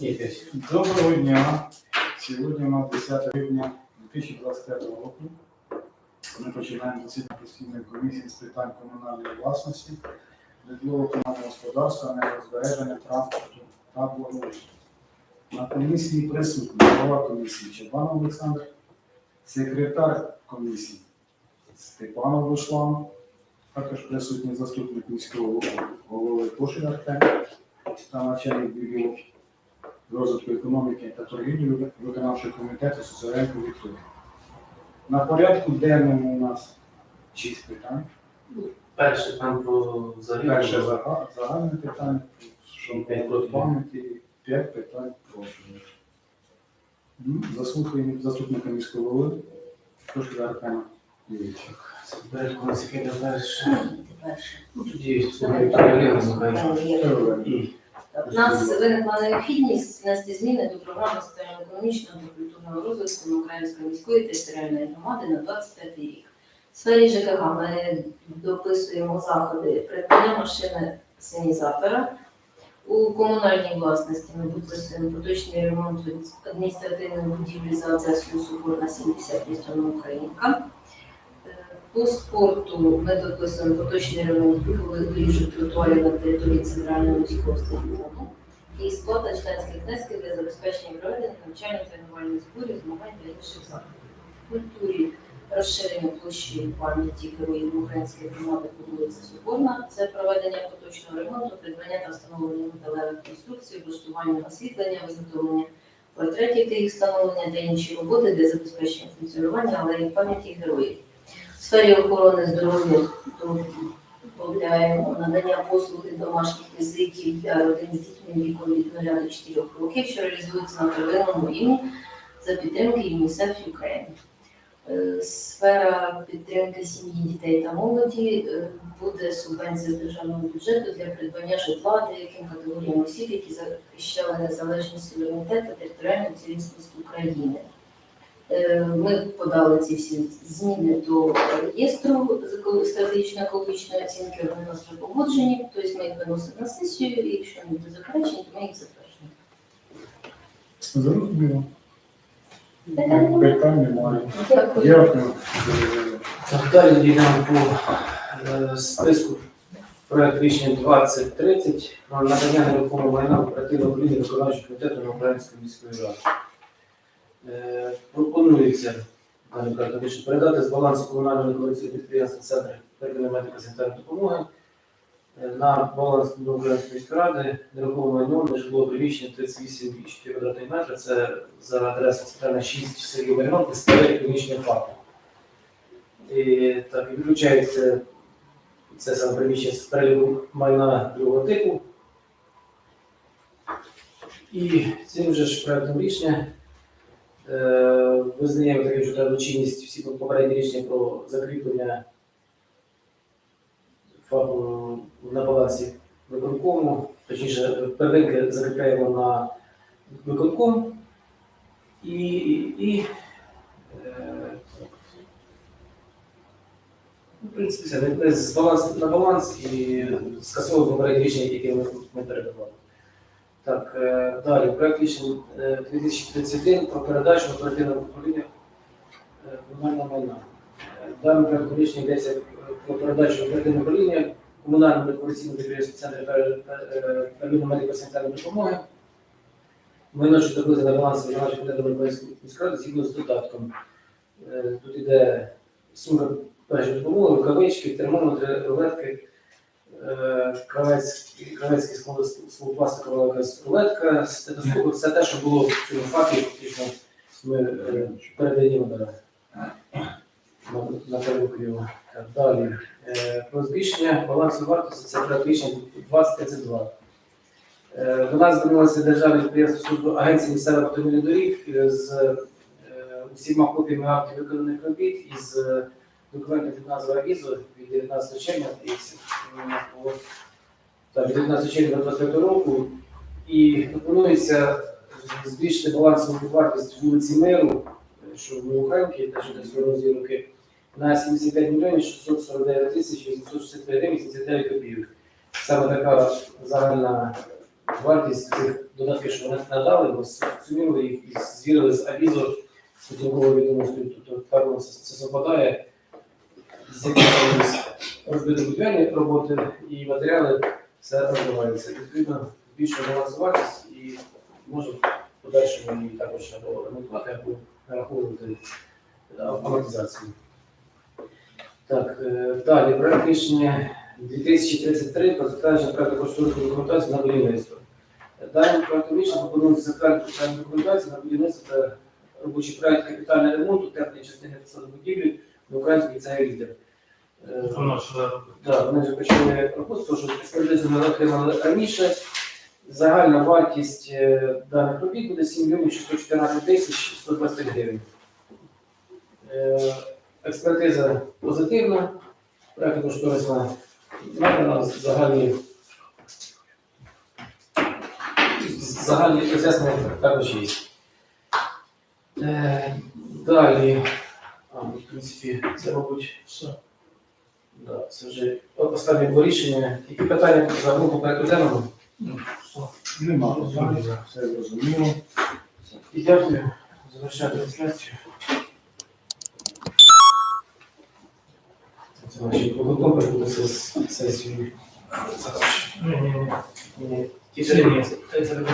Ні. Доброго дня. Сьогодні у нас 10 грудня 2025 року. Ми починаємо засідання постійної комісії з питань комунальної власності, житлового комунального господарства, енергозбереження, транспорту та благоустрою. На комісії присутні голова комісії Чебанов Олександр, секретар комісії Степанов Руслан, також присутній заступник міського голови Кошин Артем та начальник відділу розвитку економіки та торгівлі виконавчого комітету Сусаренко Вікторія. На порядку денному у нас шість питань. Перше там про загибель. Перше загальне питання, що про пам'яті, п'ять питань. Ну, Заслухаємо заступника міського голови, трошки Аркана Юрійовича. Перше. Перше. Ну, тоді Олега. У нас виникла необхідність внести зміни до програми соціально-економічного та культурного розвитку Української міської територіальної громади на 25 рік. В сфері ЖКГ ми дописуємо заходи придбання машини синізатора. У комунальній власності ми дописуємо поточний ремонт адміністративної будівлі за адресою Соборна 70 місто Українка. По спорту ми дописуємо поточний ремонт бігових доріжок тротуарів на території центрального міського стадіону і сплата членських внесків для забезпечення проведення навчальних тренувальних зборів, змагань та інших заходів. В культурі розширення площі пам'яті героїв української громади по вулиці Соборна. Це проведення поточного ремонту, придбання та встановлення металевих конструкцій, облаштування освітлення, виготовлення портретів та їх встановлення та інші роботи для забезпечення функціонування алеї пам'яті героїв. В сфері охорони здоров'я додаємо надання послуги домашніх візитів для родин з дітьми віком від 0 до 4 років, що реалізується на первинному рівні за підтримки ЮНІСЕФ України. Е, Сфера підтримки сім'ї, дітей та молоді е, буде субвенція з державного бюджету для придбання житла деяким категоріям осіб, які захищали незалежність суверенітет та територіальну цілісність України. Е, Ми подали ці всі зміни до реєстру стратегічної екологічної оцінки, вони у нас вже погоджені, тобто ми їх виносимо на сесію, і якщо не буде заперечень, то ми їх затверджуємо. Зрозуміло. Питань немає? Дякую. Дякую. Так, далі дійдемо по е, списку проект рішення 2030 про надання нерухомого майна оперативного управління виконавчого комітету на Української міської ради. Е, Пропонується передати з балансу комунального некомерційного підприємства Центр первинної медико-санітарної допомоги е, на баланс до міської ради нерухоме майно на житлове приміщення 38,4 квадратних метри. Це за адресою центральна 6 Сергій Маріновки, старе приміщення факту. І так, і виключається це саме приміщення з переліку майна другого типу. І цим же ж проектом рішення визнаємо таким, що треба чинність всі попередні рішення про закріплення на балансі виконкому, точніше, первинки закріпляємо на виконком і, і е, Ну, В принципі, з баланс на баланс і скасовуємо попередні рішення, які ми передавали. Так, е, далі. Проект рішення е, 2031 про передачу оперативного управління е, комунального майна. Е, Даним рішення йдеться про передачу оперативного управління комунальному рекреаційному підприємству Центру первинної медико-санітарної допомоги. Майно, що знаходиться на балансі виконавчого комітету Миколаївської міськради згідно з додатком. Е, Тут іде сума першої допомоги, рукавички, термометри, рулетки, е, кравець- кравецький склопластикова якась рулетка, стетоскоп, все те, що було в цьому факті, фактично ми е, передаємо на, на, перевірку його. Далі. Е, Про збільшення балансу вартості це рішення 2032. Е, До нас звернулося державне підприємство служби агенції місцевих автомобільних доріг з усіма копіями актів виконаних робіт із документом під назвою АВІЗО від 19 червня, було від 19 червня 25 року. І пропонується збільшити балансову вартість вулиці Миру, що в Милуханці, теж десь в розвідки, на 75 мільйонів 649 тисяч 863 гривень 79 копійок. Саме така загальна вартість цих додатків, що вони надали, ми сумірували їх і звірили з авізо з відомостю. Тобто це, це совпадає з якимись розбиті будівельні роботи і матеріали все розвивається. Відповідно, збільшує баланс вартість і може в подальшому її також або ремонтувати, або нараховувати е, амортизацію. Так, е, далі проект рішення 2033 про затвердження проекту кошторисної документації на будівництво. Даним проектом рішення пропонується затвердити проект документації на будівництво та робочий проект капітального ремонту теплої частини фасаду будівлі на українській ліцеї лідер. Е, Воно ж зараз. так, ми вже почали тому що ми отримали раніше. Загальна вартість е, даних робіт буде 7 мільйонів 614 тисяч 120 гривень. Е, Експертиза позитивна, проєктна кошторисна надана, загальні загальні роз'яснення також є. Е, Далі, в принципі, це, мабуть, все. Да, це вже останнє було рішення. Які питання за групу порядку денному? Нема питань, все зрозуміло. І дякую. Завершаю трансляцію. Це наші готові буде з сесією. Ні, ні, ні. Ні, ті ж ні. Це не.